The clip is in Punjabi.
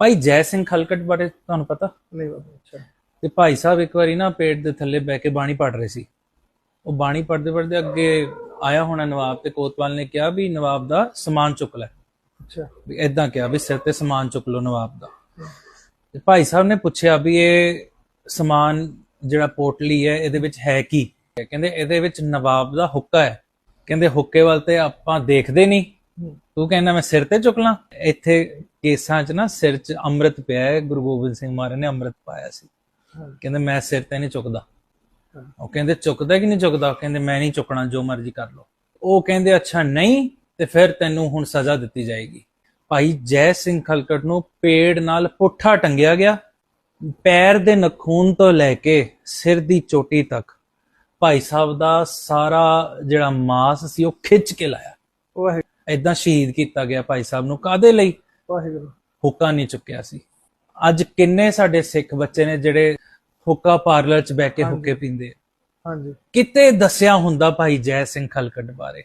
ਭਾਈ ਜੈ ਸਿੰਘ ਖਲਕਟ ਬਾਰੇ ਤੁਹਾਨੂੰ ਪਤਾ? ਨਹੀਂ ਬਾਬਾ ਅੱਛਾ। ਤੇ ਭਾਈ ਸਾਹਿਬ ਇੱਕ ਵਾਰੀ ਨਾ ਪੇੜ ਦੇ ਥੱਲੇ ਬਹਿ ਕੇ ਬਾਣੀ ਪੜ ਰਹੇ ਸੀ। ਉਹ ਬਾਣੀ ਪੜਦੇ ਪੜਦੇ ਅੱਗੇ ਆਇਆ ਹੋਣਾ ਨਵਾਬ ਤੇ ਕੋਤਵਾਲ ਨੇ ਕਿਹਾ ਵੀ ਨਵਾਬ ਦਾ ਸਮਾਨ ਚੁੱਕ ਲੈ। ਅੱਛਾ। ਵੀ ਇਦਾਂ ਕਿਹਾ ਵੀ ਸਿਰ ਤੇ ਸਮਾਨ ਚੁੱਕ ਲਓ ਨਵਾਬ ਦਾ। ਤੇ ਭਾਈ ਸਾਹਿਬ ਨੇ ਪੁੱਛਿਆ ਵੀ ਇਹ ਸਮਾਨ ਜਿਹੜਾ ਪੋਟਲੀ ਹੈ ਇਹਦੇ ਵਿੱਚ ਹੈ ਕੀ? ਕਹਿੰਦੇ ਇਹਦੇ ਵਿੱਚ ਨਵਾਬ ਦਾ ਹੁੱਕਾ ਹੈ। ਕਹਿੰਦੇ ਹੁੱਕੇ ਵੱਲ ਤੇ ਆਪਾਂ ਦੇਖਦੇ ਨਹੀਂ। ਤੂੰ ਕਹਿੰਦਾ ਮੈਂ ਸਿਰ ਤੇ ਚੁੱਕ ਲਾਂ। ਇੱਥੇ ਕੇਸਾਂ 'ਚ ਨਾ ਸਿਰ 'ਚ ਅੰਮ੍ਰਿਤ ਪਿਆ ਹੈ ਗੁਰੂ ਗੋਬਿੰਦ ਸਿੰਘ ਮਹਾਰਾਜ ਨੇ ਅੰਮ੍ਰਿਤ ਪਾਇਆ ਸੀ। ਕਹਿੰਦੇ ਮੈਂ ਸਿਰ ਤੇ ਨਹੀਂ ਚੁੱਕਦਾ। ਉਹ ਕਹਿੰਦੇ ਚੁੱਕਦਾ ਕਿ ਨਹੀਂ ਚੁੱਕਦਾ? ਕਹਿੰਦੇ ਮੈਂ ਨਹੀਂ ਚੁੱਕਣਾ ਜੋ ਮਰਜ਼ੀ ਕਰ ਲਓ। ਉਹ ਕਹਿੰਦੇ ਅੱਛਾ ਨਹੀਂ ਤੇ ਫਿਰ ਤੈਨੂੰ ਹੁਣ ਸਜ਼ਾ ਦਿੱਤੀ ਜਾਏਗੀ। ਭਾਈ ਜੈ ਸਿੰਘ ਖਲਕਟ ਨੂੰ ਪੇੜ ਨਾਲ ਪੁੱਠਾ ਟੰਗਿਆ ਗਿਆ ਪੈਰ ਦੇ ਨਖੂਨ ਤੋਂ ਲੈ ਕੇ ਸਿਰ ਦੀ ਚੋਟੀ ਤੱਕ। ਭਾਈ ਸਾਹਿਬ ਦਾ ਸਾਰਾ ਜਿਹੜਾ ਮਾਸ ਸੀ ਉਹ ਖਿੱਚ ਕੇ ਲਾਇਆ। ਵਾਹਿਗੁਰੂ। ਐਦਾਂ ਸ਼ਹੀਦ ਕੀਤਾ ਗਿਆ ਭਾਈ ਸਾਹਿਬ ਨੂੰ। ਕਾਦੇ ਲਈ? ਵਾਹਿਗੁਰੂ ਹੁੱਕਾ ਨਹੀਂ ਚੁੱਕਿਆ ਸੀ ਅੱਜ ਕਿੰਨੇ ਸਾਡੇ ਸਿੱਖ ਬੱਚੇ ਨੇ ਜਿਹੜੇ ਹੁੱਕਾ ਪਾਰਲਰ 'ਚ ਬਹਿ ਕੇ। ਹੁੱਕੇ ਪੀਂਦੇ। ਹਾਂਜੀ ਕਿਤੇ ਦੱਸਿਆ ਹੁੰਦਾ ਭਾਈ ਜੈ ਸਿੰਘ ਖਲਕਟ ਬਾਰੇ